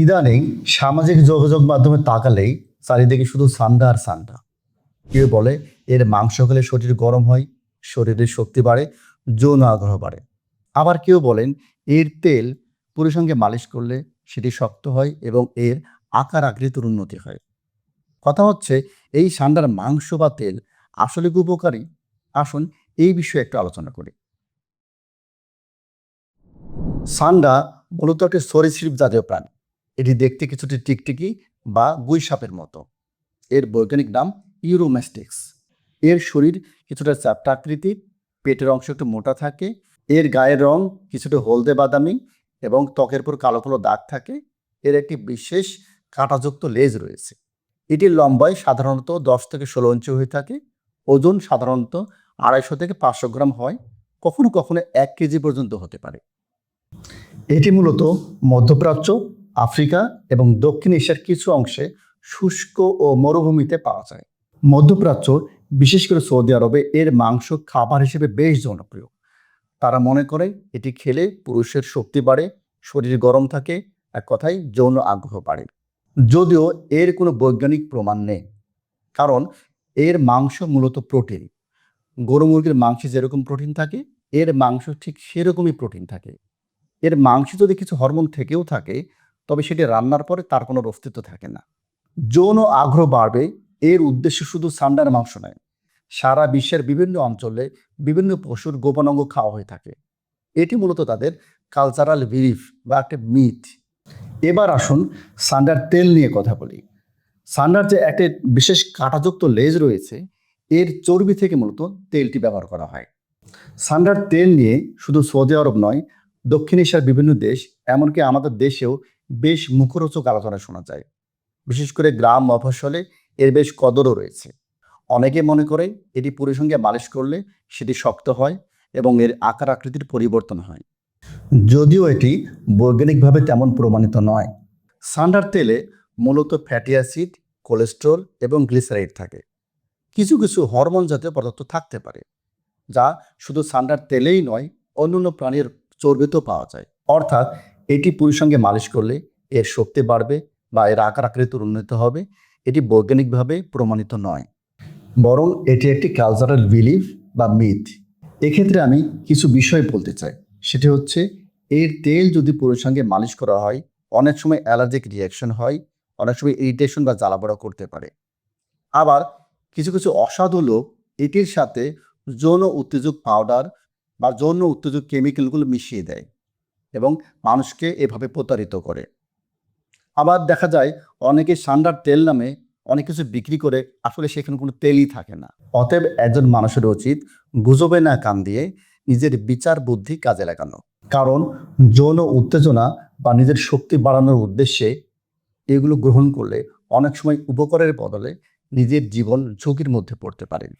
ইদানিং সামাজিক যোগাযোগ মাধ্যমে তাকালেই চারিদিকে শুধু সান্ডা আর সান্ডা। কেউ বলে এর মাংস খেলে শরীর গরম হয়, শরীরের শক্তি বাড়ে, যৌন আগ্রহ বাড়ে। আবার কেউ বলেন এর তেল পুরুষ সঙ্গে মালিশ করলে সেটি শক্ত হয় এবং এর আকার আকৃতির উন্নতি হয়। কথা হচ্ছে এই সান্ডার মাংস বা তেল আসলে উপকারী? আসুন এই বিষয়ে একটু আলোচনা করি। সান্ডা মূলত একটি সরীসৃপ জাতীয় প্রাণী। এটি দেখতে কিছুটি টিকটিকি বা গুই সাপের মতো। এর বৈজ্ঞানিক নাম ইউরোম্যাস্টিক্স। এর শরীর কিছুটা চ্যাপ্টা আকৃতির পেটের অংশ একটু মোটা থাকে, এর গায়ের রং কিছুটা হলদে বাদামি এবং ত্বকের উপর কালো কালো দাগ থাকে। এর একটি বিশেষ কাঁটাযুক্ত লেজ রয়েছে। এটির লম্বায় সাধারণত দশ থেকে ষোলো ইঞ্চি হয়ে থাকে। ওজন সাধারণত আড়াইশো থেকে পাঁচশো গ্রাম হয়। কখনো কখনো এক কেজি পর্যন্ত হতে পারে। এটি মূলত মধ্যপ্রাচ্য আফ্রিকা এবং দক্ষিণ এশিয়ার কিছু অংশে শুষ্ক ও মরুভূমিতে পাওয়া যায়। মধ্যপ্রাচ্য, বিশেষ করে সৌদি আরবে, এর মাংস খাবার হিসেবে বেশ জনপ্রিয়। তারা মনে করে এটি খেলে পুরুষের শক্তি বাড়ে, শরীর গরম থাকে, এক কথায় যৌন আগ্রহ বাড়ে। যদিও এর কোনো বৈজ্ঞানিক প্রমাণ নেই, কারণ এর মাংস মূলত প্রোটিন। গরু মুরগির মাংসে যেরকম প্রোটিন থাকে, এর মাংস ঠিক সেরকমই প্রোটিন থাকে। এর মাংসে যদি কিছু হরমোন থেকেও থাকে তবে সেটি রান্নার পরে তার কোনো অস্তিত্ব থাকে না। যৌন আগ্রহ বাড়বে, এর উদ্দেশ্য শুধু সান্ডার মাংস নয়। সারা বিশ্বের বিভিন্ন অঞ্চলে বিভিন্ন পশুর গোপন অঙ্গ খাওয়া হয়ে থাকে। এটি মূলত তাদের কালচারাল বিলিফ বা একটা মিথ এবার আসুন সান্ডার তেল নিয়ে কথা বলি। সান্ডার যে একটা বিশেষ কাঁটাযুক্ত লেজ রয়েছে, এর চর্বি থেকে মূলত তেলটি ব্যবহার করা হয়। সান্ডার তেল নিয়ে শুধু সৌদি আরব নয়, দক্ষিণ এশিয়ার বিভিন্ন দেশ, এমনকি আমাদের দেশেও বেশ মুখরোচক আলোচনা শোনা যায়। বিশেষ করে গ্রাম মফস্বলে এর বেশ কদরও রয়েছে। অনেকে মনে করে এটি পুরুষ সঙ্গে মালিশ করলে সেটি শক্ত হয় এবং এর আকার আকৃতির পরিবর্তন হয়। যদিও এটি বৈজ্ঞানিকভাবে তেমন প্রমাণিত নয়। সান্ডার তেলে মূলত ফ্যাটি অ্যাসিড, কোলেস্ট্রল এবং গ্লিসারাইড থাকে। কিছু কিছু হরমোন জাতীয় পদার্থ থাকতে পারে, যা শুধু সান্ডার তেলেই নয়, অন্যান্য প্রাণীর চর্বিতেও পাওয়া যায়। অর্থাৎ এটি পুরুষ সঙ্গে মালিশ করলে এর শক্তি বাড়বে বা এর আকার আকৃতির উন্নত হবে। এটি বৈজ্ঞানিকভাবে প্রমাণিত নয়। বরং এটি একটি কালচারাল বিলিফ বা মিথ এক্ষেত্রে আমি কিছু বিষয় বলতে চাই। সেটি হচ্ছে, এর তেল যদি পুরুষ সঙ্গে মালিশ করা হয়, অনেক সময় অ্যালার্জিক রিয়াকশন হয়, অনেক সময় ইরিটেশন বা জ্বালাপড়া করতে পারে। আবার কিছু কিছু অসাধু লোক এটির সাথে যৌন উত্তেজক পাউডার বা যৌন উত্তেজক কেমিক্যালগুলো মিশিয়ে দেয়। এবং মানুষকে এভাবে প্রতারিত করে। আবার দেখা যায়, অনেকে সান্ডার তেল নামে অনেক কিছু বিক্রি করে, আসলে সেখানে কোনো তেলই থাকে না। অতএব একজন মানুষের উচিত গুজবে না কান দিয়ে নিজের বিচার বুদ্ধি কাজে লাগানো। কারণ যৌন উত্তেজনা বা নিজের শক্তি বাড়ানোর উদ্দেশ্যে এগুলো গ্রহণ করলে অনেক সময় উপকারের বদলে নিজের জীবন ঝুঁকির মধ্যে পড়তে পারেন